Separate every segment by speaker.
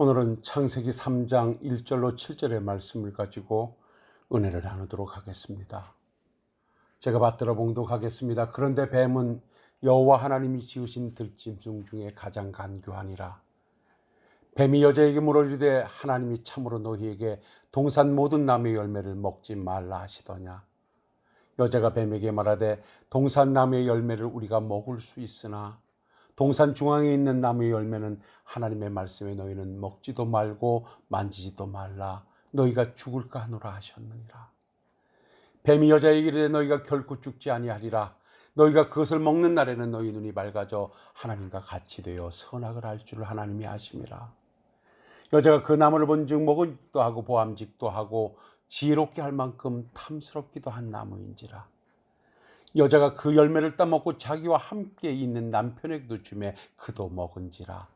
Speaker 1: 오늘은 창세기 3장 1절로 7절의 말씀을 가지고 은혜를 나누도록 하겠습니다. 제가 받들어 봉독하겠습니다. 그런데 뱀은 여호와 하나님이 지으신 들짐승 중에 가장 간교하니라. 뱀이 여자에게 물어리되 하나님이 참으로 너희에게 동산 모든 나무의 열매를 먹지 말라 하시더냐. 여자가 뱀에게 말하되 동산 나무의 열매를 우리가 먹을 수 있으나 동산 중앙에 있는 나무의 열매는 하나님의 말씀에 너희는 먹지도 말고 만지지도 말라. 너희가 죽을까 하노라 하셨느니라. 뱀이 여자에게 이르되 너희가 결코 죽지 아니하리라. 너희가 그것을 먹는 날에는 너희 눈이 밝아져 하나님과 같이 되어 선악을 알 줄을 하나님이 아심이라 여자가 그 나무를 본즉 먹을지도 하고 보암직도 하고 지혜롭게 할 만큼 탐스럽기도 한 나무인지라 여자가 그 열매를 따먹고 자기와 함께 있는 남편에게도 주매 그도 먹은지라.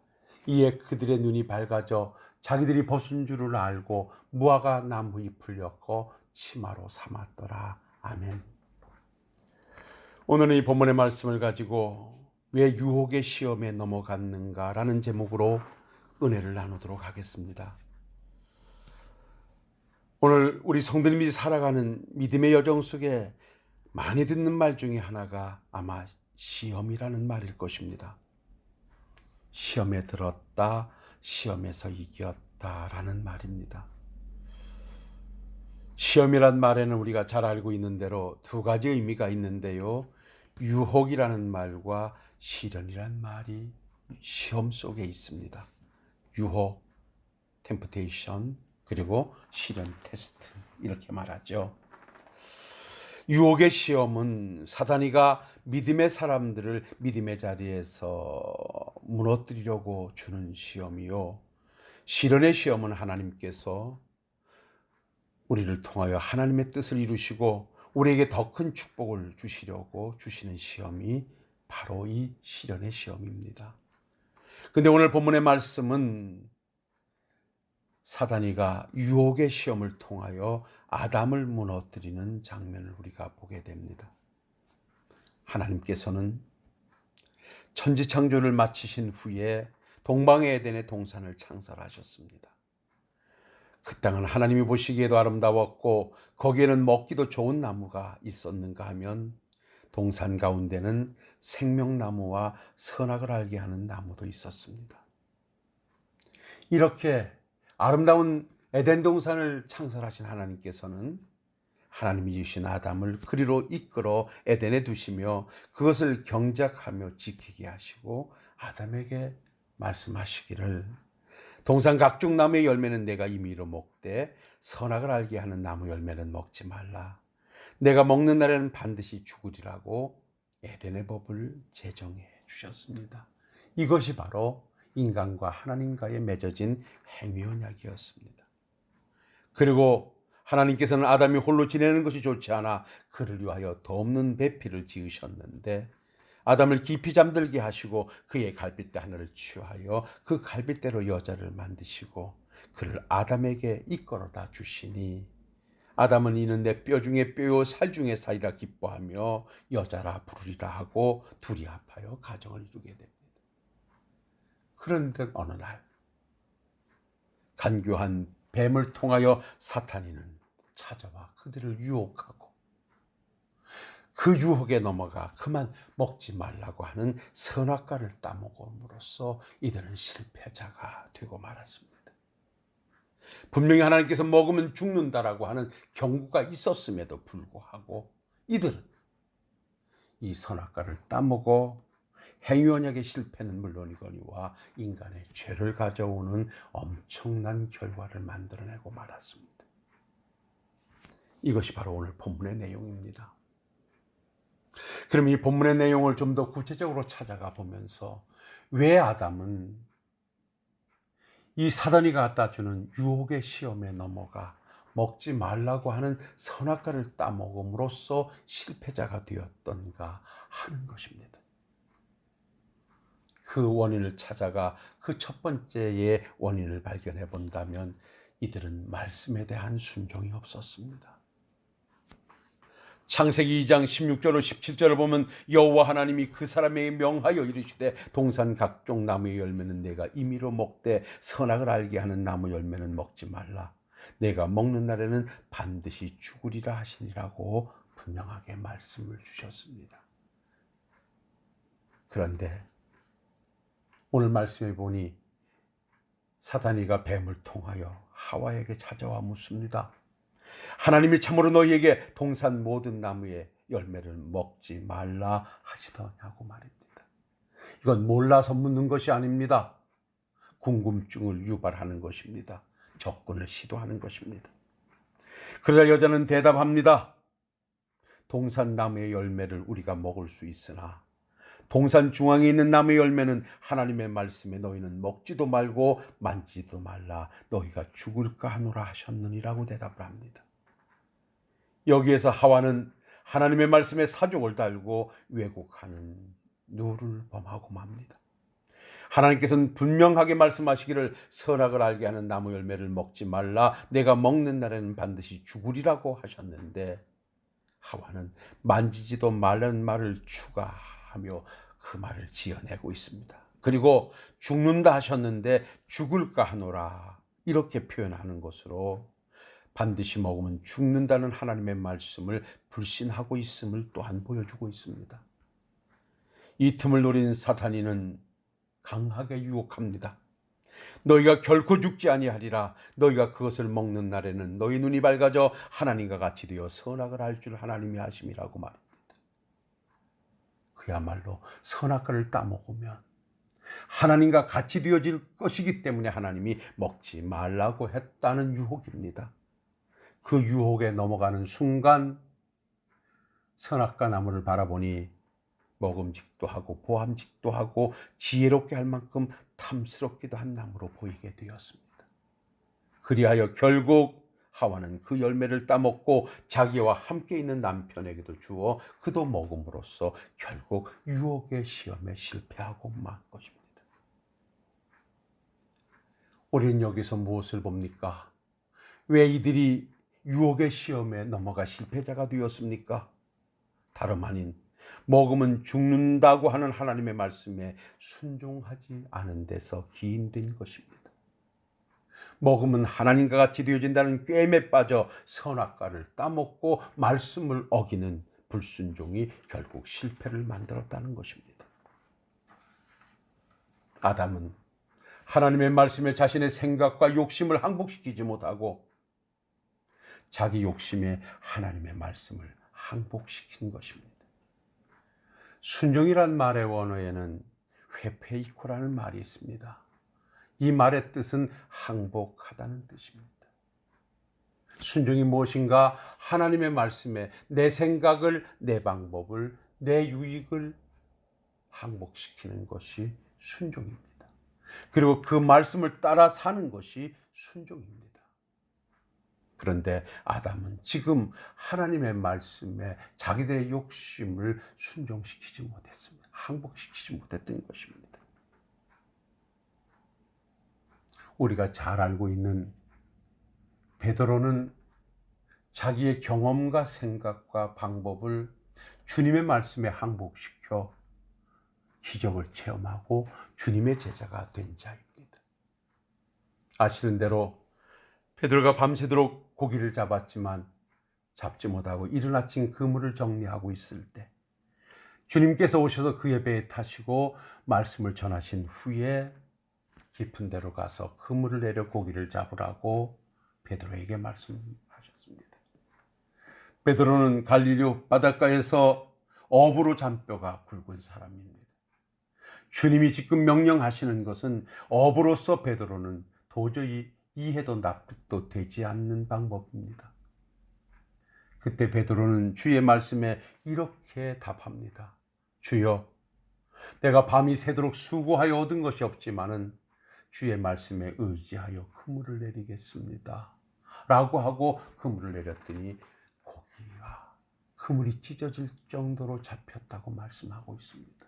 Speaker 1: 이에 그들의 눈이 밝아져 자기들이 벗은 줄을 알고 무화과 나무 잎을 엮어 치마로 삼았더라. 아멘. 오늘은 이 본문의 말씀을 가지고 왜 유혹의 시험에 넘어갔는가라는 제목으로 은혜를 나누도록 하겠습니다. 오늘 우리 성도님이 살아가는 믿음의 여정 속에 많이 듣는 말 중에 하나가 아마 시험이라는 말일 것입니다. 시험에 들었다, 시험에서 이겼다라는 말입니다. 시험이란 말에는 우리가 잘 알고 있는 대로 두 가지 의미가 있는데요. 유혹이라는 말과 시련이란 말이 시험 속에 있습니다. 유혹, 템프테이션, 그리고 시련 테스트 이렇게 말하죠. 유혹의 시험은 사단이가 믿음의 사람들을 믿음의 자리에서 무너뜨리려고 주는 시험이요. 시련의 시험은 하나님께서 우리를 통하여 하나님의 뜻을 이루시고 우리에게 더 큰 축복을 주시려고 주시는 시험이 바로 이 시련의 시험입니다. 근데 오늘 본문의 말씀은 사단이가 유혹의 시험을 통하여 아담을 무너뜨리는 장면을 우리가 보게 됩니다. 하나님께서는 천지 창조를 마치신 후에 동방의 에덴의 동산을 창설하셨습니다. 그 땅은 하나님이 보시기에도 아름다웠고 거기에는 먹기도 좋은 나무가 있었는가 하면 동산 가운데는 생명나무와 선악을 알게 하는 나무도 있었습니다. 이렇게 아름다운 에덴 동산을 창설하신 하나님께서는 하나님이 주신 아담을 그리로 이끌어 에덴에 두시며 그것을 경작하며 지키게 하시고 아담에게 말씀하시기를 동산 각종 나무의 열매는 내가 임의로 먹되 선악을 알게 하는 나무 열매는 먹지 말라. 내가 먹는 날에는 반드시 죽으리라고 에덴의 법을 제정해 주셨습니다. 이것이 바로 인간과 하나님과의 맺어진 행위 언약이었습니다. 그리고 하나님께서는 아담이 홀로 지내는 것이 좋지 않아 그를 위하여 더 없는 배필을 지으셨는데 아담을 깊이 잠들게 하시고 그의 갈빗대 하나를 취하여 그 갈빗대로 여자를 만드시고 그를 아담에게 이끌어다 주시니 아담은 이는 내 뼈 중에 뼈요 살 중에 살이라 기뻐하며 여자라 부르리라 하고 둘이 합하여 가정을 이루게 됩니다. 그런데 어느 날 간교한 뱀을 통하여 사탄이는 찾아와 그들을 유혹하고 그 유혹에 넘어가 그만 먹지 말라고 하는 선악과를 따먹음으로써 이들은 실패자가 되고 말았습니다. 분명히 하나님께서 먹으면 죽는다라고 하는 경고가 있었음에도 불구하고 이들은 이 선악과를 따먹어 행위언약의 실패는 물론이거니와 인간의 죄를 가져오는 엄청난 결과를 만들어내고 말았습니다. 이것이 바로 오늘 본문의 내용입니다. 그럼 이 본문의 내용을 좀 더 구체적으로 찾아가 보면서 왜 아담은 이 사단이 갖다 주는 유혹의 시험에 넘어가 먹지 말라고 하는 선악과를 따먹음으로써 실패자가 되었던가 하는 것입니다. 그 원인을 찾아가 그 첫 번째의 원인을 발견해 본다면 이들은 말씀에 대한 순종이 없었습니다. 창세기 2장 16절로 17절을 보면 여호와 하나님이 그 사람에게 명하여 이르시되 동산 각종 나무의 열매는 내가 임의로 먹되 선악을 알게 하는 나무 열매는 먹지 말라. 내가 먹는 날에는 반드시 죽으리라 하시니라고 분명하게 말씀을 주셨습니다. 그런데 오늘 말씀해 보니 사단이가 뱀을 통하여 하와에게 찾아와 묻습니다. 하나님이 참으로 너희에게 동산 모든 나무의 열매를 먹지 말라 하시더냐고 말입니다. 이건 몰라서 묻는 것이 아닙니다. 궁금증을 유발하는 것입니다. 접근을 시도하는 것입니다. 그러자 여자는 대답합니다. 동산 나무의 열매를 우리가 먹을 수 있으나 동산 중앙에 있는 나무의 열매는 하나님의 말씀에 너희는 먹지도 말고 만지도 말라 너희가 죽을까 하노라 하셨느니라고 대답을 합니다. 여기에서 하와는 하나님의 말씀에 사족을 달고 왜곡하는 누를 범하고 맙니다. 하나님께서는 분명하게 말씀하시기를 선악을 알게 하는 나무 열매를 먹지 말라 내가 먹는 날에는 반드시 죽으리라고 하셨는데 하와는 만지지도 말라는 말을 추가 하며 그 말을 지어내고 있습니다. 그리고 죽는다 하셨는데 죽을까 하노라 이렇게 표현하는 것으로 반드시 먹으면 죽는다는 하나님의 말씀을 불신하고 있음을 또한 보여주고 있습니다. 이 틈을 노린 사탄이는 강하게 유혹합니다. 너희가 결코 죽지 아니하리라. 너희가 그것을 먹는 날에는 너희 눈이 밝아져 하나님과 같이 되어 선악을 알줄 하나님이 하심이라고 말합니다. 그야말로 선악과를 따먹으면 하나님과 같이 되어질 것이기 때문에 하나님이 먹지 말라고 했다는 유혹입니다. 그 유혹에 넘어가는 순간 선악과 나무를 바라보니 먹음직도 하고 보암직도 하고 지혜롭게 할 만큼 탐스럽기도 한 나무로 보이게 되었습니다. 그리하여 결국 하와는 그 열매를 따먹고 자기와 함께 있는 남편에게도 주어 그도 먹음으로써 결국 유혹의 시험에 실패하고 만 것입니다. 우리는 여기서 무엇을 봅니까? 왜 이들이 유혹의 시험에 넘어가 실패자가 되었습니까? 다름 아닌 먹으면 죽는다고 하는 하나님의 말씀에 순종하지 않은 데서 기인된 것입니다. 먹으면 하나님과 같이 되어진다는 꿰매 빠져 선악과를 따먹고 말씀을 어기는 불순종이 결국 실패를 만들었다는 것입니다. 아담은 하나님의 말씀에 자신의 생각과 욕심을 항복시키지 못하고 자기 욕심에 하나님의 말씀을 항복시킨 것입니다. 순종이란 말의 원어에는 회페이코라는 말이 있습니다. 이 말의 뜻은 항복하다는 뜻입니다. 순종이 무엇인가? 하나님의 말씀에 내 생각을, 내 방법을, 내 유익을 항복시키는 것이 순종입니다. 그리고 그 말씀을 따라 사는 것이 순종입니다. 그런데 아담은 지금 하나님의 말씀에 자기들의 욕심을 순종시키지 못했습니다. 항복시키지 못했던 것입니다. 우리가 잘 알고 있는 베드로는 자기의 경험과 생각과 방법을 주님의 말씀에 항복시켜 기적을 체험하고 주님의 제자가 된 자입니다. 아시는 대로 베드로가 밤새도록 고기를 잡았지만 잡지 못하고 이른 아침 그물을 정리하고 있을 때 주님께서 오셔서 그의 배에 타시고 말씀을 전하신 후에 깊은 데로 가서 그물을 내려 고기를 잡으라고 베드로에게 말씀하셨습니다. 베드로는 갈릴리 바닷가에서 어부로 잔뼈가 굵은 사람입니다. 주님이 지금 명령하시는 것은 어부로서 베드로는 도저히 이해도 납득도 되지 않는 방법입니다. 그때 베드로는 주의 말씀에 이렇게 답합니다. 주여, 내가 밤이 새도록 수고하여 얻은 것이 없지만은 주의 말씀에 의지하여 그물을 내리겠습니다. 라고 하고 그물을 내렸더니 고기가 그물이 찢어질 정도로 잡혔다고 말씀하고 있습니다.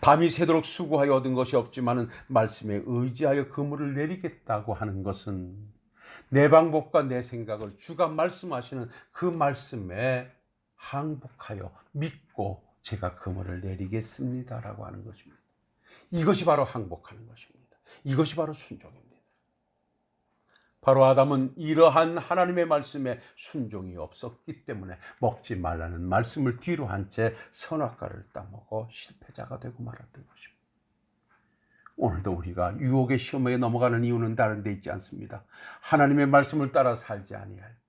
Speaker 1: 밤이 새도록 수고하여 얻은 것이 없지만은 말씀에 의지하여 그물을 내리겠다고 하는 것은 내 방법과 내 생각을 주가 말씀하시는 그 말씀에 항복하여 믿고 제가 그물을 내리겠습니다라고 하는 것입니다. 이것이 바로 항복하는 것입니다. 이것이 바로 순종입니다. 바로 아담은 이러한 하나님의 말씀에 순종이 없었기 때문에 먹지 말라는 말씀을 뒤로 한 채 선악과를 따먹어 실패자가 되고 말았던 것입니다. 오늘도 우리가 유혹의 시험에 넘어가는 이유는 다른 데 있지 않습니다. 하나님의 말씀을 따라 살지 아니할 때,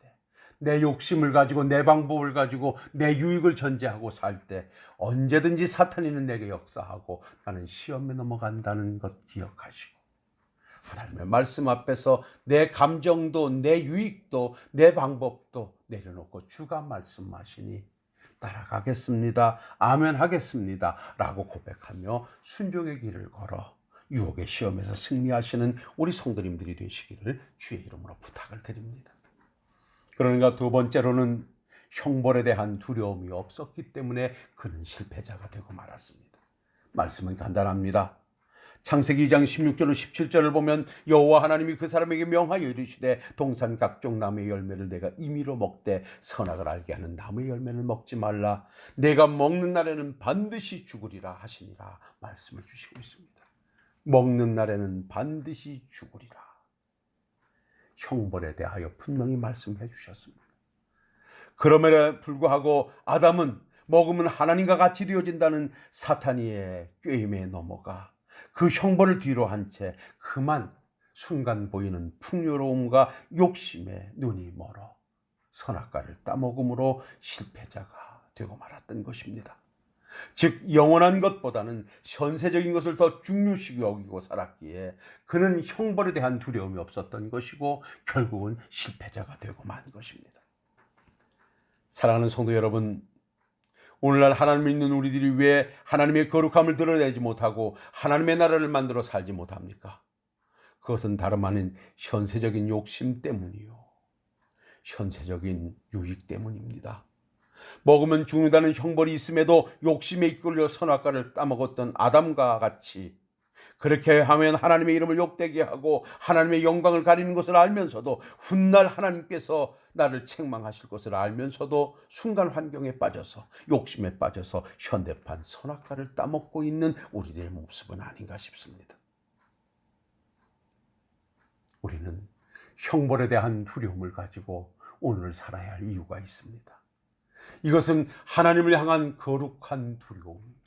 Speaker 1: 내 욕심을 가지고 내 방법을 가지고 내 유익을 전제하고 살 때 언제든지 사탄이는 내게 역사하고 나는 시험에 넘어간다는 것 기억하시고 하나님의 말씀 앞에서 내 감정도 내 유익도 내 방법도 내려놓고 주가 말씀하시니 따라가겠습니다. 아멘 하겠습니다. 라고 고백하며 순종의 길을 걸어 유혹의 시험에서 승리하시는 우리 성도님들이 되시기를 주의 이름으로 부탁을 드립니다. 그러니까 두 번째로는 형벌에 대한 두려움이 없었기 때문에 그는 실패자가 되고 말았습니다. 말씀은 간단합니다. 창세기 2장 16절로 17절을 보면 여호와 하나님이 그 사람에게 명하여 이르시되 동산 각종 나무의 열매를 내가 임의로 먹되 선악을 알게 하는 나무의 열매를 먹지 말라 내가 먹는 날에는 반드시 죽으리라 하시니라 말씀을 주시고 있습니다. 먹는 날에는 반드시 죽으리라. 형벌에 대하여 분명히 말씀해 주셨습니다. 그럼에도 불구하고 아담은 먹으면 하나님과 같이 되어진다는 사탄이의 꾀임에 넘어가 그 형벌을 뒤로 한 채 그만 순간 보이는 풍요로움과 욕심에 눈이 멀어 선악과를 따먹음으로 실패자가 되고 말았던 것입니다. 즉 영원한 것보다는 현세적인 것을 더 중요시 여기고 살았기에 그는 형벌에 대한 두려움이 없었던 것이고 결국은 실패자가 되고 만 것입니다. 사랑하는 성도 여러분, 오늘날 하나님 믿는 우리들이 왜 하나님의 거룩함을 드러내지 못하고 하나님의 나라를 만들어 살지 못합니까? 그것은 다름 아닌 현세적인 욕심 때문이요. 현세적인 유익 때문입니다. 먹으면 죽는다는 형벌이 있음에도 욕심에 이끌려 선악과를 따먹었던 아담과 같이 그렇게 하면 하나님의 이름을 욕되게 하고 하나님의 영광을 가리는 것을 알면서도 훗날 하나님께서 나를 책망하실 것을 알면서도 순간 환경에 빠져서 욕심에 빠져서 현대판 선악과를 따먹고 있는 우리들의 모습은 아닌가 싶습니다. 우리는 형벌에 대한 두려움을 가지고 오늘 살아야 할 이유가 있습니다. 이것은 하나님을 향한 거룩한 두려움입니다.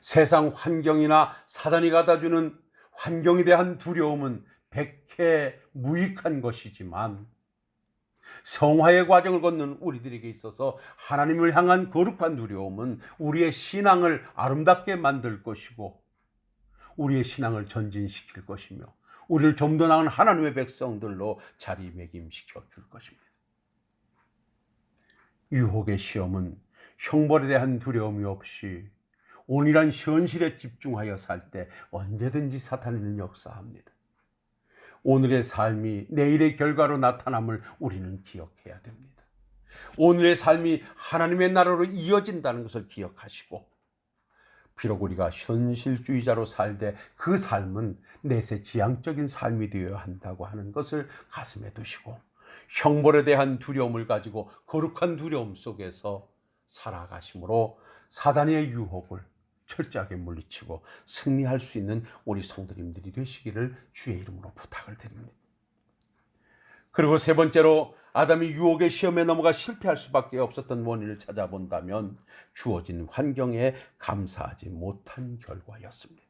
Speaker 1: 세상 환경이나 사단이 갖다주는 환경에 대한 두려움은 백해 무익한 것이지만 성화의 과정을 걷는 우리들에게 있어서 하나님을 향한 거룩한 두려움은 우리의 신앙을 아름답게 만들 것이고 우리의 신앙을 전진시킬 것이며 우리를 좀 더 나은 하나님의 백성들로 자리매김시켜 줄 것입니다. 유혹의 시험은 형벌에 대한 두려움이 없이 온이란 현실에 집중하여 살 때 언제든지 사탄은 역사합니다. 오늘의 삶이 내일의 결과로 나타남을 우리는 기억해야 됩니다. 오늘의 삶이 하나님의 나라로 이어진다는 것을 기억하시고, 비록 우리가 현실주의자로 살되 그 삶은 내세 지향적인 삶이 되어야 한다고 하는 것을 가슴에 두시고, 형벌에 대한 두려움을 가지고 거룩한 두려움 속에서 살아가심으로 사단의 유혹을 철저하게 물리치고 승리할 수 있는 우리 성도님들이 되시기를 주의 이름으로 부탁을 드립니다. 그리고 세 번째로 아담이 유혹의 시험에 넘어가 실패할 수밖에 없었던 원인을 찾아본다면 주어진 환경에 감사하지 못한 결과였습니다.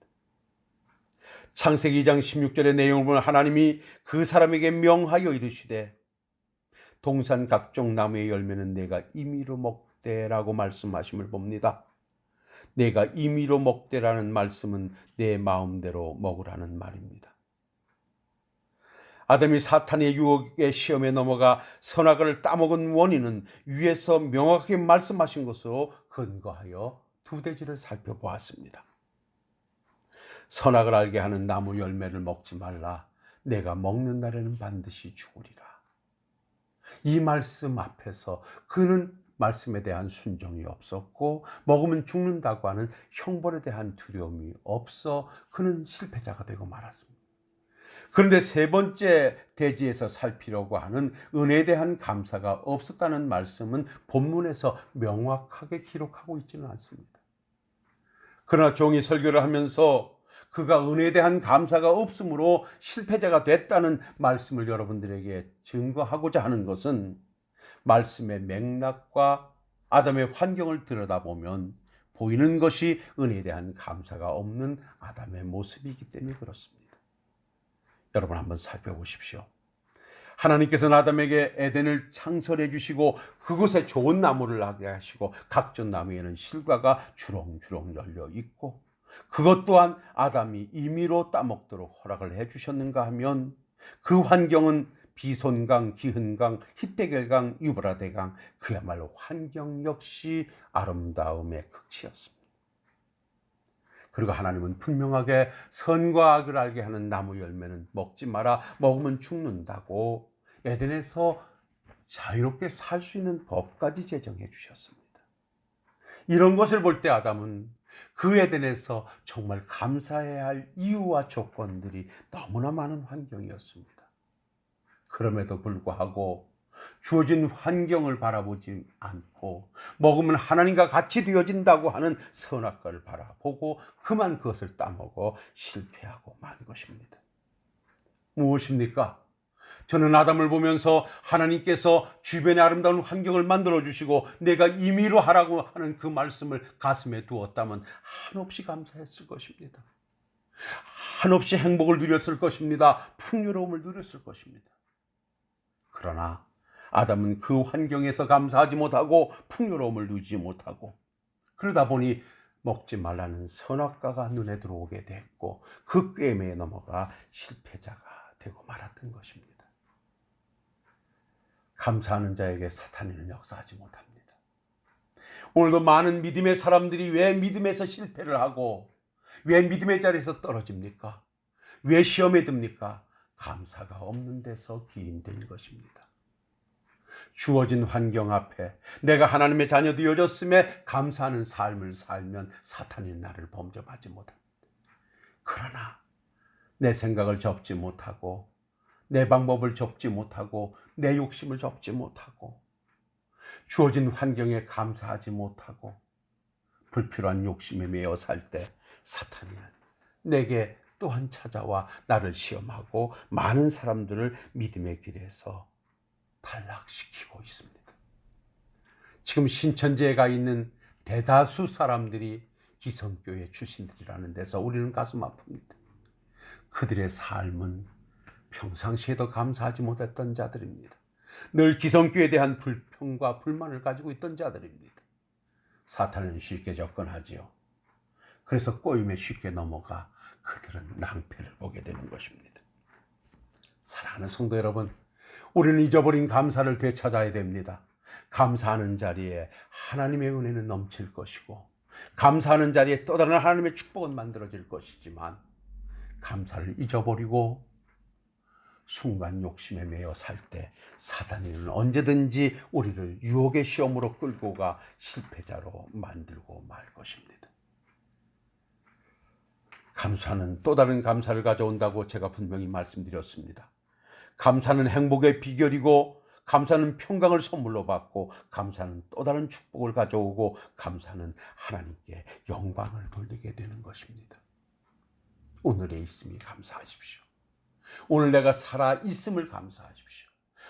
Speaker 1: 창세기 2장 16절의 내용을 하나님이 그 사람에게 명하여 이르시되 동산 각종 나무의 열매는 내가 임의로 먹되라고 말씀하심을 봅니다. 내가 임의로 먹되라는 말씀은 내 마음대로 먹으라는 말입니다. 아담이 사탄의 유혹의 시험에 넘어가 선악을 따먹은 원인은 위에서 명확하게 말씀하신 것으로 근거하여 두 대지를 살펴보았습니다. 선악을 알게 하는 나무 열매를 먹지 말라. 내가 먹는 날에는 반드시 죽으리라. 이 말씀 앞에서 그는 말씀에 대한 순종이 없었고 먹으면 죽는다고 하는 형벌에 대한 두려움이 없어 그는 실패자가 되고 말았습니다. 그런데 세 번째 대지에서 살피려고 하는 은혜에 대한 감사가 없었다는 말씀은 본문에서 명확하게 기록하고 있지는 않습니다. 그러나 종이 설교를 하면서 그가 은혜에 대한 감사가 없으므로 실패자가 됐다는 말씀을 여러분들에게 증거하고자 하는 것은 말씀의 맥락과 아담의 환경을 들여다보면 보이는 것이 은혜에 대한 감사가 없는 아담의 모습이기 때문에 그렇습니다. 여러분 한번 살펴보십시오. 하나님께서는 아담에게 에덴을 창설해 주시고 그곳에 좋은 나무를 나게 하시고 각종 나무에는 실과가 주렁주렁 열려 있고 그것 또한 아담이 임의로 따먹도록 허락을 해 주셨는가 하면 그 환경은 비손강, 기흔강, 히데겔강, 유브라데강 그야말로 환경 역시 아름다움의 극치였습니다. 그리고 하나님은 분명하게 선과 악을 알게 하는 나무 열매는 먹지 마라 먹으면 죽는다고 에덴에서 자유롭게 살 수 있는 법까지 제정해 주셨습니다. 이런 것을 볼 때 아담은 그 에덴에서 정말 감사해야 할 이유와 조건들이 너무나 많은 환경이었습니다. 그럼에도 불구하고 주어진 환경을 바라보지 않고 먹으면 하나님과 같이 되어진다고 하는 선악과를 바라보고 그만 그것을 따먹어 실패하고 만 것입니다. 무엇입니까? 저는 아담을 보면서 하나님께서 주변의 아름다운 환경을 만들어 주시고 내가 임의로 하라고 하는 그 말씀을 가슴에 두었다면 한없이 감사했을 것입니다. 한없이 행복을 누렸을 것입니다. 풍요로움을 누렸을 것입니다. 그러나 아담은 그 환경에서 감사하지 못하고 풍요로움을 누리지 못하고 그러다 보니 먹지 말라는 선악과가 눈에 들어오게 됐고 그 꾀임에 넘어가 실패자가 되고 말았던 것입니다. 감사하는 자에게 사탄이는 역사하지 못합니다. 오늘도 많은 믿음의 사람들이 왜 믿음에서 실패를 하고 왜 믿음의 자리에서 떨어집니까? 왜 시험에 듭니까? 감사가 없는 데서 기인된 것입니다. 주어진 환경 앞에 내가 하나님의 자녀 되어졌음에 감사하는 삶을 살면 사탄이 나를 범접하지 못합니다. 그러나 내 생각을 접지 못하고 내 방법을 접지 못하고 내 욕심을 접지 못하고 주어진 환경에 감사하지 못하고 불필요한 욕심에 매여 살 때 사탄이는 내게 또한 찾아와 나를 시험하고 많은 사람들을 믿음의 길에서 탈락시키고 있습니다. 지금 신천지에 가 있는 대다수 사람들이 기성교회 출신들이라는 데서 우리는 가슴 아픕니다. 그들의 삶은 평상시에도 감사하지 못했던 자들입니다. 늘 기성교에 대한 불평과 불만을 가지고 있던 자들입니다. 사탄은 쉽게 접근하지요. 그래서 꼬임에 쉽게 넘어가 그들은 낭패를 보게 되는 것입니다. 사랑하는 성도 여러분, 우리는 잊어버린 감사를 되찾아야 됩니다. 감사하는 자리에 하나님의 은혜는 넘칠 것이고, 감사하는 자리에 또 다른 하나님의 축복은 만들어질 것이지만, 감사를 잊어버리고 순간 욕심에 매여 살 때 사단이는 언제든지 우리를 유혹의 시험으로 끌고 가 실패자로 만들고 말 것입니다. 감사는 또 다른 감사를 가져온다고 제가 분명히 말씀드렸습니다. 감사는 행복의 비결이고 감사는 평강을 선물로 받고 감사는 또 다른 축복을 가져오고 감사는 하나님께 영광을 돌리게 되는 것입니다. 오늘의 있음이 감사하십시오. 오늘 내가 살아 있음을 감사하십시오.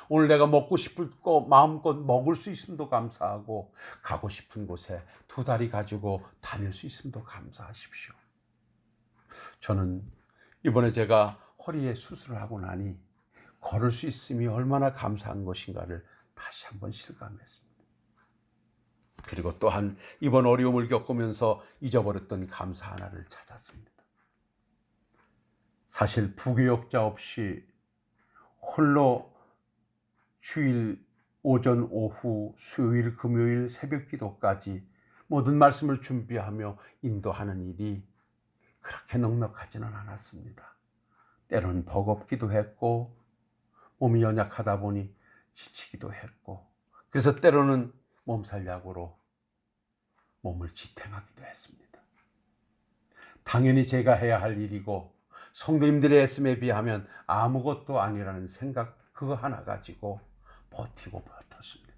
Speaker 1: 오늘 내가 먹고 싶을 거 마음껏 먹을 수 있음도 감사하고 가고 싶은 곳에 두 다리 가지고 다닐 수 있음도 감사하십시오. 저는 이번에 제가 허리에 수술을 하고 나니 걸을 수 있음이 얼마나 감사한 것인가를 다시 한번 실감했습니다. 그리고 또한 이번 어려움을 겪으면서 잊어버렸던 감사 하나를 찾았습니다. 사실 부교역자 없이 홀로 주일 오전 오후 수요일 금요일 새벽 기도까지 모든 말씀을 준비하며 인도하는 일이 그렇게 넉넉하지는 않았습니다. 때로는 버겁기도 했고 몸이 연약하다 보니 지치기도 했고 그래서 때로는 몸살 약으로 몸을 지탱하기도 했습니다. 당연히 제가 해야 할 일이고 성도님들의 애씀에 비하면 아무것도 아니라는 생각 그거 하나 가지고 버티고 버텼습니다.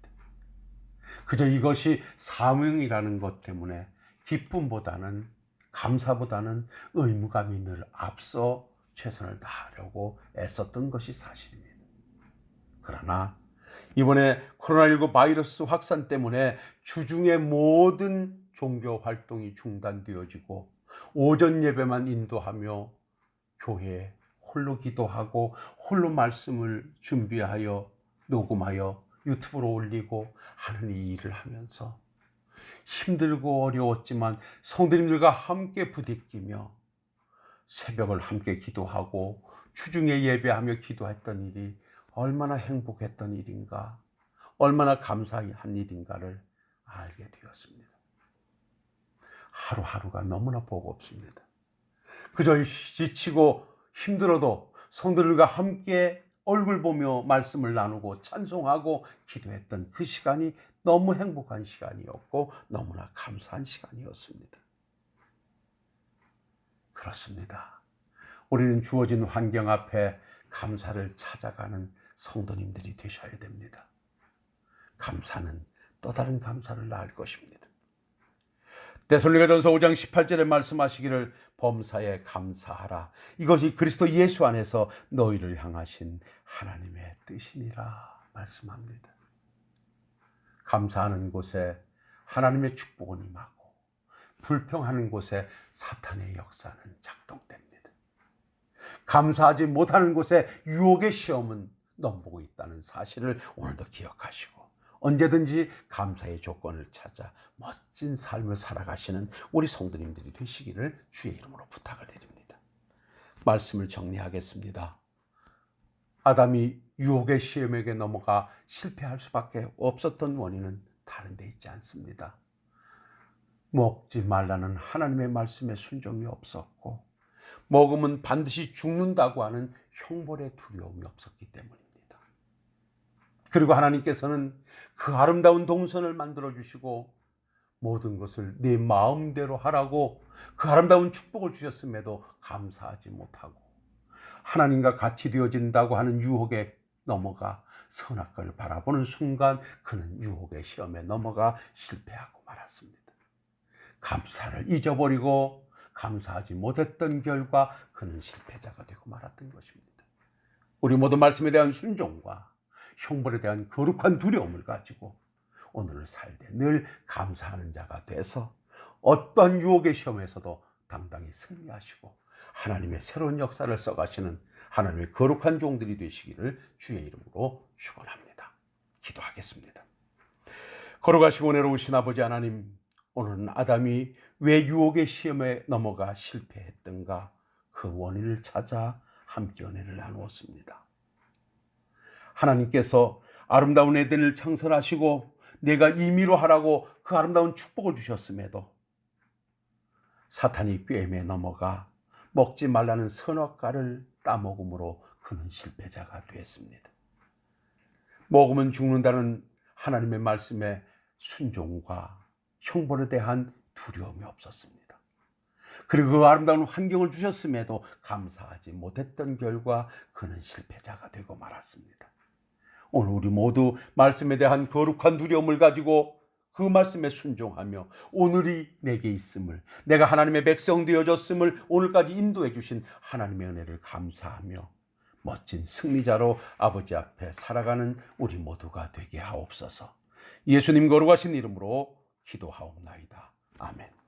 Speaker 1: 그저 이것이 사명이라는 것 때문에 기쁨보다는 감사보다는 의무감이 늘 앞서 최선을 다하려고 애썼던 것이 사실입니다. 그러나 이번에 코로나19 바이러스 확산 때문에 주중의 모든 종교 활동이 중단되어지고 오전 예배만 인도하며 교회에 홀로 기도하고 홀로 말씀을 준비하여 녹음하여 유튜브로 올리고 하는 이 일을 하면서 힘들고 어려웠지만 성도님들과 함께 부딪히며 새벽을 함께 기도하고 주중에 예배하며 기도했던 일이 얼마나 행복했던 일인가, 얼마나 감사한 일인가를 알게 되었습니다. 하루하루가 너무나 버겁습니다. 그저 지치고 힘들어도 성도들과 함께 얼굴 보며 말씀을 나누고 찬송하고 기도했던 그 시간이 너무 행복한 시간이었고 너무나 감사한 시간이었습니다. 그렇습니다. 우리는 주어진 환경 앞에 감사를 찾아가는 성도님들이 되셔야 됩니다. 감사는 또 다른 감사를 낳을 것입니다. 데솔리가전서 5장 18절에 말씀하시기를 범사에 감사하라. 이것이 그리스도 예수 안에서 너희를 향하신 하나님의 뜻이니라 말씀합니다. 감사하는 곳에 하나님의 축복은 임하고 불평하는 곳에 사탄의 역사는 작동됩니다. 감사하지 못하는 곳에 유혹의 시험은 넘보고 있다는 사실을 오늘도 기억하시고 언제든지 감사의 조건을 찾아 멋진 삶을 살아가시는 우리 성도님들이 되시기를 주의 이름으로 부탁을 드립니다. 말씀을 정리하겠습니다. 아담이 유혹의 시험에게 넘어가 실패할 수밖에 없었던 원인은 다른 데 있지 않습니다. 먹지 말라는 하나님의 말씀에 순종이 없었고 먹으면 반드시 죽는다고 하는 형벌의 두려움이 없었기 때문입니다. 그리고 하나님께서는 그 아름다운 동선을 만들어 주시고 모든 것을 내 마음대로 하라고 그 아름다운 축복을 주셨음에도 감사하지 못하고 하나님과 같이 되어진다고 하는 유혹에 넘어가 선악과를 바라보는 순간 그는 유혹의 시험에 넘어가 실패하고 말았습니다. 감사를 잊어버리고 감사하지 못했던 결과 그는 실패자가 되고 말았던 것입니다. 우리 모두 말씀에 대한 순종과 형벌에 대한 거룩한 두려움을 가지고 오늘을 살때늘 감사하는 자가 돼서 어떤 유혹의 시험에서도 당당히 승리하시고 하나님의 새로운 역사를 써가시는 하나님의 거룩한 종들이 되시기를 주의 이름으로 축원합니다. 기도하겠습니다. 걸어가시고 내려오신 아버지 하나님, 오늘은 아담이 왜 유혹의 시험에 넘어가 실패했던가 그 원인을 찾아 함께 은혜를 나누었습니다. 하나님께서 아름다운 에덴을 창설하시고 내가 임의로 하라고 그 아름다운 축복을 주셨음에도 사탄이 꾀임에 넘어가 먹지 말라는 선악과를 따먹음으로 그는 실패자가 되었습니다. 먹으면 죽는다는 하나님의 말씀에 순종과 형벌에 대한 두려움이 없었습니다. 그리고 그 아름다운 환경을 주셨음에도 감사하지 못했던 결과 그는 실패자가 되고 말았습니다. 오늘 우리 모두 말씀에 대한 거룩한 두려움을 가지고 그 말씀에 순종하며 오늘이 내게 있음을 내가 하나님의 백성 되어졌음을 오늘까지 인도해 주신 하나님의 은혜를 감사하며 멋진 승리자로 아버지 앞에 살아가는 우리 모두가 되게 하옵소서. 예수님 거룩하신 이름으로 기도하옵나이다. 아멘.